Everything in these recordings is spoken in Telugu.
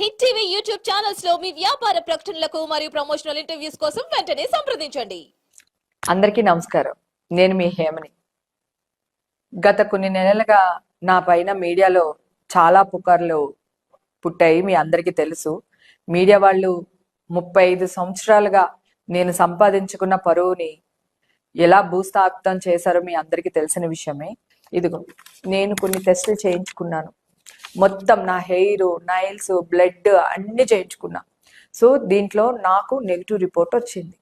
హిట్ టీవీ యూట్యూబ్ ఛానల్స్లో మీ వ్యాపార ప్రకటనలకు మరియు ప్రమోషనల్ ఇంటర్వ్యూస్ కోసం వెంటనే సంప్రదించండి. అందరికీ నమస్కారం. నేను మీ హేమని. గత కొన్ని నెలలుగా నా పైన మీడియాలో చాలా పుకార్లు పుట్టాయి మీ అందరికీ తెలుసు. మీడియా వాళ్ళు ముప్పై ఐదు సంవత్సరాలుగా నేను సంపాదించుకున్న పరువుని ఎలా భూస్థాపితం చేశారో మీ అందరికీ తెలిసిన విషయమే. ఇదిగో నేను కొన్ని టెస్టులు చేయించుకున్నాను. మొత్తం నా హెయిర్ నైల్స్ బ్లడ్ అన్ని చేయించుకున్నా. సో దీంట్లో నాకు నెగిటివ్ రిపోర్ట్ వచ్చింది.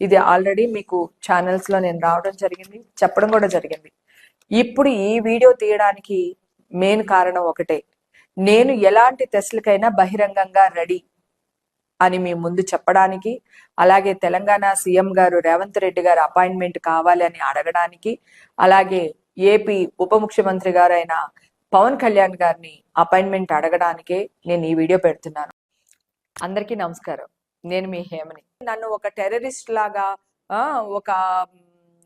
ఇది ఆల్రెడీ మీకు ఛానల్స్లో నేను రావడం జరిగింది చెప్పడం కూడా జరిగింది. ఇప్పుడు ఈ వీడియో తీయడానికి మెయిన్ కారణం ఒకటే. నేను ఎలాంటి టెస్టులకైనా బహిరంగంగా రెడీ అని మీ ముందు చెప్పడానికి అలాగే తెలంగాణ సీఎం గారు రేవంత్ రెడ్డి గారు అపాయింట్మెంట్ కావాలి అని అడగడానికి అలాగే ఏపీ ఉప ముఖ్యమంత్రి గారైన పవన్ కళ్యాణ్ గారిని అపాయింట్మెంట్ అడగడానికే నేను ఈ వీడియో పెడుతున్నాను. అందరికీ నమస్కారం. నేను మీ హేమని. నన్ను ఒక టెర్రరిస్ట్ లాగా ఆ, ఒక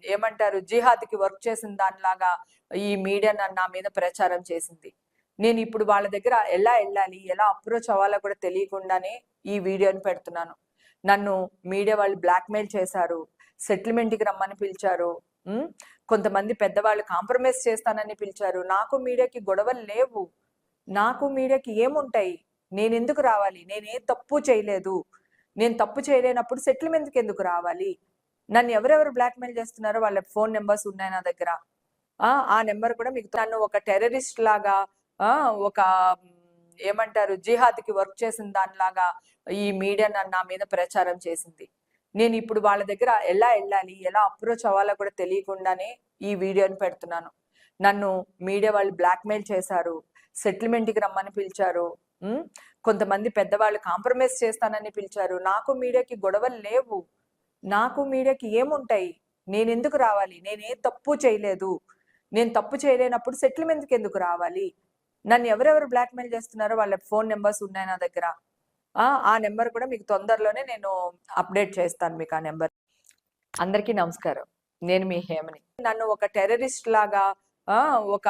ఏమంటారు జిహాద్కి వర్క్ చేసిన దానిలాగా ఈ మీడియా నన్ను నా మీద ప్రచారం చేసింది. నేను ఇప్పుడు వాళ్ళ దగ్గర ఎలా వెళ్ళాలి ఎలా అప్రోచ్ అవ్వాలో కూడా తెలియకుండానే ఈ వీడియోని పెడుతున్నాను. నన్ను మీడియా వాళ్ళు బ్లాక్మెయిల్ చేశారు సెటిల్మెంట్కి రమ్మని పిలిచారు కొంతమంది పెద్దవాళ్ళు కాంప్రమైజ్ చేస్తానని పిలిచారు. నాకు మీడియాకి గొడవలు లేవు. నాకు మీడియాకి ఏముంటాయి? నేను ఎందుకు రావాలి? నేను తప్పు చేయలేదు. నేను తప్పు చేయలేనప్పుడు సెటిల్మెంట్కి ఎందుకు రావాలి? నన్ను ఎవరెవరు బ్లాక్మెయిల్ చేస్తున్నారో వాళ్ళ ఫోన్ నెంబర్స్ ఉన్నాయి నా దగ్గర. ఆ ఆ నెంబర్ కూడా మీకు నన్ను ఒక టెర్రరిస్ట్ లాగా ఆ ఒక ఏమంటారు జిహాద్కి వర్క్ చేసిన దానిలాగా ఈ మీడియా నన్ను నా మీద ప్రచారం చేసింది. నేను ఇప్పుడు వాళ్ళ దగ్గర ఎలా వెళ్ళాలి ఎలా అప్రోచ్ అవ్వాలో కూడా తెలియకుండానే ఈ వీడియోని పెడుతున్నాను. నన్ను మీడియా వాళ్ళు బ్లాక్మెయిల్ చేశారు సెటిల్మెంట్కి రమ్మని పిలిచారు కొంతమంది పెద్దవాళ్ళు కాంప్రమైజ్ చేస్తానని పిలిచారు. నాకు మీడియాకి గొడవలు లేవు. నాకు మీడియాకి ఏముంటాయి? నేను ఎందుకు రావాలి? నేను తప్పు చేయలేదు. నేను తప్పు చేయలేనప్పుడు సెటిల్మెంట్కి ఎందుకు రావాలి? నన్ను ఎవరెవరు బ్లాక్మెయిల్ చేస్తున్నారో వాళ్ళ ఫోన్ నెంబర్స్ ఉన్నాయి నా దగ్గర. ఆ ఆ నెంబర్ కూడా మీకు తొందరలోనే నేను అప్డేట్ చేస్తాను మీకు ఆ నెంబర్. అందరికీ నమస్కారం. నేను మీ హేమని. నన్ను ఒక టెర్రరిస్ట్ లాగా ఆ ఒక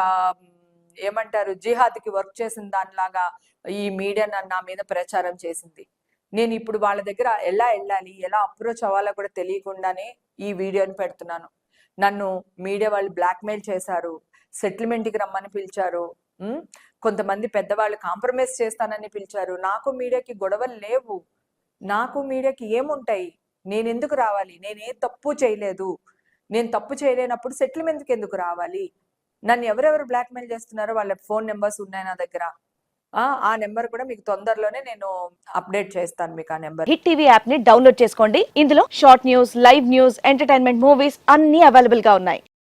ఏమంటారు జిహాద్కి వర్క్ చేసిన దానిలాగా ఈ మీడియా నన్ను నా మీద ప్రచారం చేసింది. నేను ఇప్పుడు వాళ్ళ దగ్గర ఎలా వెళ్ళాలి ఎలా అప్రోచ్ అవ్వాలో కూడా తెలియకుండానే ఈ వీడియోని పెడుతున్నాను. నన్ను మీడియా వాళ్ళు బ్లాక్మెయిల్ చేశారు సెటిల్మెంట్కి రమ్మని పిలిచారు కొంతమంది పెద్దవాళ్ళు కాంప్రమైజ్ చేస్తానని పిలిచారు. నాకు మీడియాకి గొడవలు లేవు. నాకు మీడియాకి ఏముంటాయి? నేను ఎందుకు రావాలి? నేనే తప్పు చేయలేదు. నేను తప్పు చేయలేనప్పుడు సెటిల్మెంట్కి ఎందుకు రావాలి? నన్ను ఎవరెవరు బ్లాక్మెయిల్ చేస్తున్నారో వాళ్ళ ఫోన్ నెంబర్స్ ఉన్నాయి నా దగ్గర. ఆ ఆ నెంబర్ కూడా మీకు తొందరలోనే నేను అప్డేట్ చేస్తాను మీకు ఆ నెంబర్. హిట్ టీవీ యాప్ని డౌన్లోడ్ చేసుకోండి. ఇందులో short news live news entertainment movies అన్ని అవైలబుల్గా ఉన్నాయి.